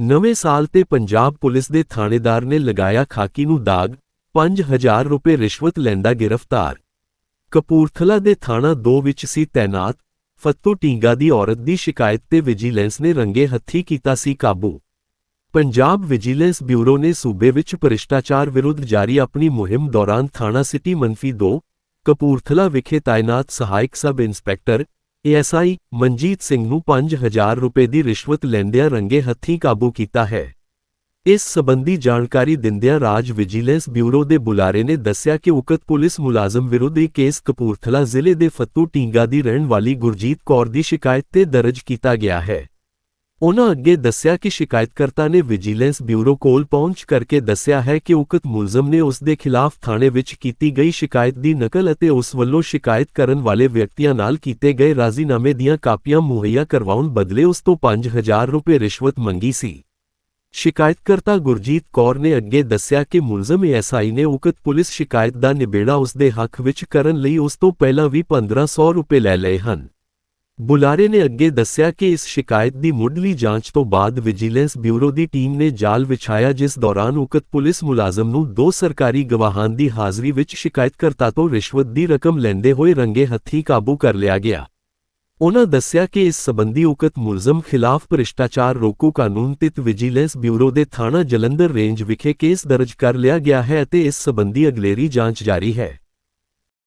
ਨਵੇਂ ਸਾਲ ਤੇ ਪੰਜਾਬ ਪੁਲਿਸ ਦੇ ਥਾਣੇਦਾਰ ਨੇ ਲਗਾਇਆ ਖਾਕੀ ਨੂੰ ਦਾਗ 5000 ਰੁਪਏ ਰਿਸ਼ਵਤ ਲੈਂਦਾ ਗ੍ਰਿਫਤਾਰ। ਕਪੂਰਥਲਾ ਦੇ ਥਾਣਾ 2 ਵਿੱਚ ਸੀ ਤੈਨਾਤ, ਫੱਤੂ ਟੀਂਗਾ ਦੀ ਔਰਤ ਦੀ ਸ਼ਿਕਾਇਤ ਤੇ ਵਿਜੀਲੈਂਸ ਨੇ ਰੰਗੇ ਹੱਥੀ ਕੀਤਾ ਸੀ ਕਾਬੂ। ਪੰਜਾਬ ਵਿਜੀਲੈਂਸ ਬਿਊਰੋ ਨੇ ਸੂਬੇ ਵਿੱਚ ਭ੍ਰਿਸ਼ਟਾਚਾਰ ਵਿਰੁੱਧ ਜਾਰੀ ਆਪਣੀ ਮੁਹਿੰਮ ਦੌਰਾਨ ਥਾਣਾ ਸਿਟੀ ਮੰਫੀ 2 ਕਪੂਰਥਲਾ ਵਿਖੇ ਤਾਇਨਾਤ ਸਹਾਇਕ sub inspector ASI Manjit Singh ਨੂੰ 5000 ਰੁਪਏ ਦੀ ਰਿਸ਼ਵਤ ਲੈਂਦਿਆਂ ਰੰਗੇ ਹੱਥੀਂ ਕਾਬੂ ਕੀਤਾ ਹੈ। ਇਸ ਸਬੰਧੀ ਜਾਣਕਾਰੀ ਦਿੰਦਿਆਂ ਰਾਜ ਵਿਜੀਲੈਂਸ ਬਿਊਰੋ ਦੇ ਬੁਲਾਰੇ ਨੇ ਦੱਸਿਆ ਕਿ ਉਕਤ ਪੁਲਿਸ ਮੁਲਾਜ਼ਮ ਵਿਰੁੱਧ ਇਹ ਕੇਸ ਕਪੂਰਥਲਾ ਜ਼ਿਲ੍ਹੇ ਦੇ ਫੱਤੂ ਟੀਂਗਾ ਦੀ ਰਹਿਣ ਵਾਲੀ ਗੁਰਜੀਤ ਕੌਰ ਦੀ ਸ਼ਿਕਾਇਤ ਤੇ ਦਰਜ ਕੀਤਾ ਗਿਆ ਹੈ। ਉਨ੍ਹਾਂ ਅੱਗੇ ਦੱਸਿਆ ਕਿ ਸ਼ਿਕਾਇਤਕਰਤਾ ਨੇ ਵਿਜੀਲੈਂਸ ਬਿਊਰੋ ਕੋਲ ਪਹੁੰਚ ਕਰਕੇ ਦੱਸਿਆ ਹੈ ਕਿ ਉਕਤ ਮੁਲਜ਼ਮ ਨੇ ਉਸ ਦੇ ਖਿਲਾਫ ਥਾਣੇ ਵਿੱਚ ਕੀਤੀ ਗਈ ਸ਼ਿਕਾਇਤ ਦੀ ਨਕਲ ਅਤੇ ਉਸ ਵੱਲੋਂ ਸ਼ਿਕਾਇਤ ਕਰਨ ਵਾਲੇ ਵਿਅਕਤੀਆਂ ਨਾਲ ਕੀਤੇ ਗਏ ਰਾਜ਼ੀਨਾਮੇ ਦੀਆਂ ਕਾਪੀਆਂ ਮੁਹੱਈਆ ਕਰਵਾਉਣ ਬਦਲੇ ਉਸ ਤੋਂ 5000 ਰੁਪਏ ਰਿਸ਼ਵਤ ਮੰਗੀ ਸੀ। ਸ਼ਿਕਾਇਤਕਰਤਾ ਗੁਰਜੀਤ ਕੌਰ ਨੇ ਅੱਗੇ ਦੱਸਿਆ ਕਿ ਮੁਲਜ਼ਮ ਐਸਆਈ ਨੇ ਉਕਤ ਪੁਲਿਸ ਸ਼ਿਕਾਇਤ ਦਾ ਨਿਬੇੜਾ ਉਸ ਦੇ ਹੱਕ ਵਿੱਚ ਕਰਨ ਲਈ ਉਸ ਤੋਂ ਪਹਿਲਾਂ ਵੀ 1500 ਰੁਪਏ ਲੈ ਲਏ ਹਨ। ਬੁਲਾਰੇ ਨੇ ਅੱਗੇ ਦੱਸਿਆ ਕਿ ਇਸ ਸ਼ਿਕਾਇਤ ਦੀ ਮੁੱਢਲੀ ਜਾਂਚ ਤੋਂ ਬਾਅਦ ਵਿਜੀਲੈਂਸ ਬਿਊਰੋ ਦੀ ਟੀਮ ਨੇ ਜਾਲ ਵਿਛਾਇਆ, ਜਿਸ ਦੌਰਾਨ ਉਕਤ ਪੁਲਿਸ ਮੁਲਾਜ਼ਮ ਨੂੰ ਦੋ ਸਰਕਾਰੀ ਗਵਾਹਾਂ ਦੀ ਹਾਜ਼ਰੀ ਵਿੱਚ ਸ਼ਿਕਾਇਤਕਰਤਾ ਤੋਂ ਰਿਸ਼ਵਤ ਦੀ ਰਕਮ ਲੈਂਦੇ ਹੋਏ ਰੰਗੇ ਹੱਥੀਂ ਕਾਬੂ ਕਰ ਲਿਆ ਗਿਆ। ਉਨ੍ਹਾਂ ਦੱਸਿਆ ਕਿ ਇਸ ਸਬੰਧੀ ਉਕਤ ਮੁਲਜ਼ਮ ਖਿਲਾਫ ਭ੍ਰਿਸ਼ਟਾਚਾਰ ਰੋਕੂ ਕਾਨੂੰਨ ਤਿਤ ਵਿਜੀਲੈਂਸ ਬਿਊਰੋ ਦੇ ਥਾਣਾ ਜਲੰਧਰ ਰੇਂਜ ਵਿਖੇ ਕੇਸ ਦਰਜ ਕਰ ਲਿਆ ਗਿਆ ਹੈ ਅਤੇ ਇਸ ਸਬੰਧੀ ਅਗਲੇਰੀ ਜਾਂਚ ਜਾਰੀ ਹੈ।